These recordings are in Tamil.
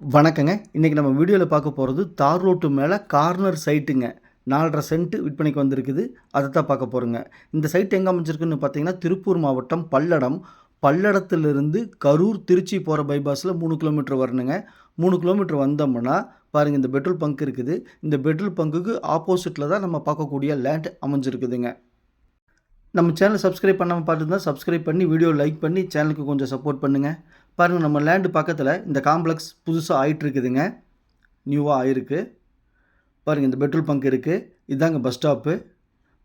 வணக்கங்க. இன்றைக்கி நம்ம வீடியோவில் பார்க்க போகிறது தார் ரோட்டு மேலே கார்னர் சைட்டுங்க. நாலரை சென்ட் விற்பனைக்கு வந்திருக்குது. அதை தான் பார்க்க போகிறோங்க இந்த சைட் எங்கே அமைஞ்சிருக்குன்னு பார்த்தீங்கன்னா திருப்பூர் மாவட்டம் பல்லடம். பல்லடத்திலிருந்து கரூர் திருச்சி போகிற பைபாஸில் மூணு கிலோமீட்டர் வரணுங்க. மூணு கிலோமீட்டர் வந்தோம்னா பாருங்கள் இந்த பெட்ரோல் பங்க் இருக்குது. இந்த பெட்ரோல் பங்குக்கு ஆப்போசிட்டில் தான் நம்ம பார்க்கக்கூடிய லேண்ட் அமைஞ்சிருக்குதுங்க. நம்ம சேனலை சப்ஸ்கிரைப் பண்ணாமல் பார்த்துருந்தா சப்ஸ்கிரைப் பண்ணி வீடியோ லைக் பண்ணி சேனலுக்கு கொஞ்சம் சப்போர்ட் பண்ணுங்கள் பாருங்கள் நம்ம லேண்டு பக்கத்தில் இந்த காம்ப்ளெக்ஸ் புதுசாக ஆயிட்டு இருக்குதுங்க நியூவாக ஆயிருக்கு. பாருங்கள் இந்த பெட்ரோல் பங்க் இருக்குது இதாங்க பஸ் ஸ்டாப்பு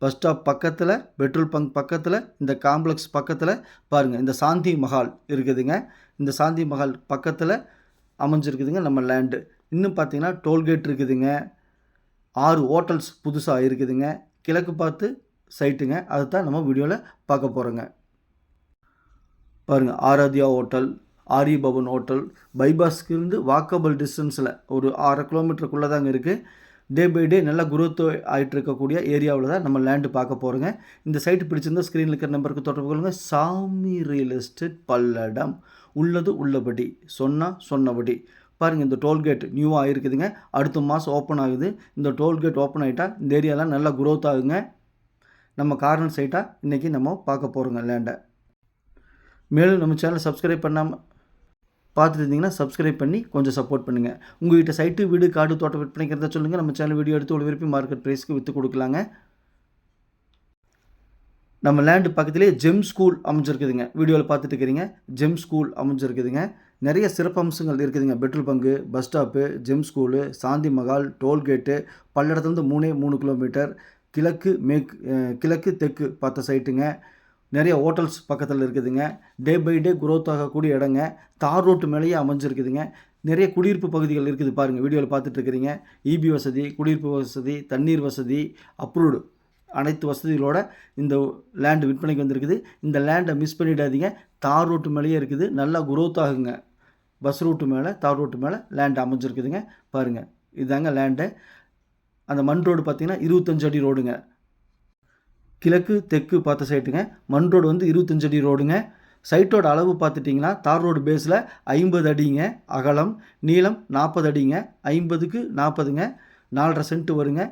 பஸ் ஸ்டாப் பக்கத்தில் பெட்ரோல் பங்க் பக்கத்தில் இந்த காம்ப்ளெக்ஸ் பக்கத்தில் பாருங்கள் இந்த சாந்தி மஹால் இருக்குதுங்க. இந்த சாந்தி மஹால் பக்கத்தில் அமைஞ்சிருக்குதுங்க நம்ம லேண்டு இன்னும் பார்த்தீங்கன்னா டோல்கேட் இருக்குதுங்க. ஆறு ஹோட்டல்ஸ் புதுசாக இருக்குதுங்க. கிழக்கு பார்த்து சைட்டுங்க அதை தான் நம்ம வீடியோவில் பார்க்க போகிறோங்க பாருங்கள் ஆராத்யா ஹோட்டல் ஆரி பவன் ஹோட்டல். பைபாஸ்க்கு இருந்து வாக்கபிள் டிஸ்டன்ஸில் ஒரு ஆறு கிலோமீட்டருக்குள்ளே தாங்க இருக்குது டே பை டே நல்லா குரோத் ஆகிட்டு இருக்கக்கூடிய ஏரியாவில் தான் நம்ம லேண்டு பார்க்க போகிறோங்க இந்த சைட்டு பிடிச்சிருந்தா ஸ்க்ரீனில் இருக்கிற நம்பருக்கு தொடர்பு கொள்ளுங்க. சாமி ரியல் எஸ்டேட் பல்லடம். உள்ளது உள்ளபடி. சொன்னால் சொன்னபடி. பாருங்கள் இந்த டோல்கேட் நியூவாக ஆகிருக்குதுங்க அடுத்த மாதம் ஓப்பன் ஆகுது. இந்த டோல்கேட் ஓப்பன் ஆகிட்டால் இந்த ஏரியாலாம் நல்லா குரோத் ஆகுங்க. நம்ம கார்னர் சைட்டாக இன்றைக்கி நம்ம பார்க்க போகிறோங்க லேண்டை மேலும் நம்ம சேனலை சப்ஸ்கிரைப் பண்ணாமல் பார்த்துருந்தீங்கன்னா சப்ஸ்கிரைப் பண்ணி கொஞ்சம் சப்போர்ட் பண்ணுங்கள் உங்கள்கிட்ட சைட்டு வீடு காடு தோட்டம் விற்பனைக்கிறத சொல்லுங்கள் நம்ம சேனல் வீடியோ எடுத்து ஒரு விருப்பி மார்க்கெட் ப்ரைஸ்க்கு விற்று கொடுக்கலாங்க. நம்ம லேண்டு பக்கத்துலேயே ஜெம் ஸ்கூல் அமைஞ்சிருக்குதுங்க. வீடியோவில் பார்த்துட்டு இருக்கிறீங்க ஜெம் ஸ்கூல் அமைஞ்சிருக்குதுங்க. நிறைய சிறப்பம்சங்கள் இருக்குதுங்க. Petrol bunk bus stop gem school Shanthi Mahal tollgate பல்லடத்துலேருந்து மூணே மூணு கிலோமீட்டர் கிழக்கு மேற்கு கிழக்கு தெற்கு பார்த்த சைட்டுங்க நிறைய ஹோட்டல்ஸ் பக்கத்தில் இருக்குதுங்க. டே பை டே குரோத் ஆகக்கூடிய இடங்க. தார் ரோட்டு மேலேயே அமைஞ்சிருக்குதுங்க. நிறைய குடியிருப்பு பகுதிகள் இருக்குது பாருங்கள் வீடியோவில் பார்த்துட்ருக்குறீங்க இபி வசதி குடியிருப்பு வசதி தண்ணீர் வசதி அப்ரூவ்டு அனைத்து வசதிகளோட இந்த லேண்டு விற்பனைக்கு வந்திருக்குது. இந்த லேண்டை மிஸ் பண்ணிடாதீங்க. தார் ரோட்டு மேலேயே இருக்குது. நல்லா குரோத் ஆகுங்க. பஸ் ரூட்டு மேலே தார் ரோட்டு மேலே லேண்ட் அமைஞ்சிருக்குதுங்க. பாருங்கள் இதாங்க லேண்டு அந்த மண் ரோடு பார்த்திங்கன்னா இருபத்தஞ்சு அடி ரோடுங்க கிழக்கு தெற்கு பார்த்த சைட்டுங்க மண் ரோடு வந்து இருபத்தஞ்சு அடி ரோடுங்க சைட்டோட அளவு பார்த்துட்டிங்கன்னா தார் ரோடு பேஸில் ஐம்பது அடிங்க. அகலம் நீளம் நாற்பது அடிங்க. ஐம்பதுக்கு நாற்பதுங்க நாலரை சென்ட் வருங்க.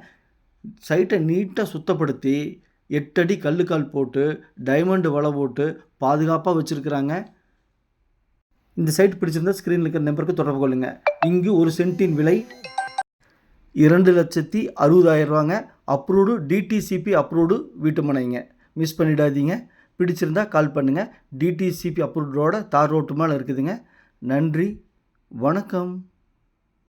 சைட்டை நீட்டாக சுத்தப்படுத்தி எட்டடி கல்லுக்கால் போட்டு டைமண்டு வலை போட்டு பாதுகாப்பாக வச்சுருக்குறாங்க. இந்த சைட் பிடிச்சிருந்தா ஸ்க்ரீனில் இருக்கிற நம்பருக்கு தொடர்பு கொள்ளுங்கள் இங்கு ஒரு சென்ட்டின் விலை இரண்டு லட்சத்தி அறுபதாயிரம் ரூபாங்க. அப்ரூவ்டு டிடிசிபி அப்ரூவ்டு வீட்டு மனைங்க மிஸ் பண்ணிடாதீங்க. பிடிச்சிருந்தால் கால் பண்ணுங்கள் டிடிசிபி அப்ரூவ்டோட தார் ரோட்டு மேலே இருக்குதுங்க. நன்றி. வணக்கம்.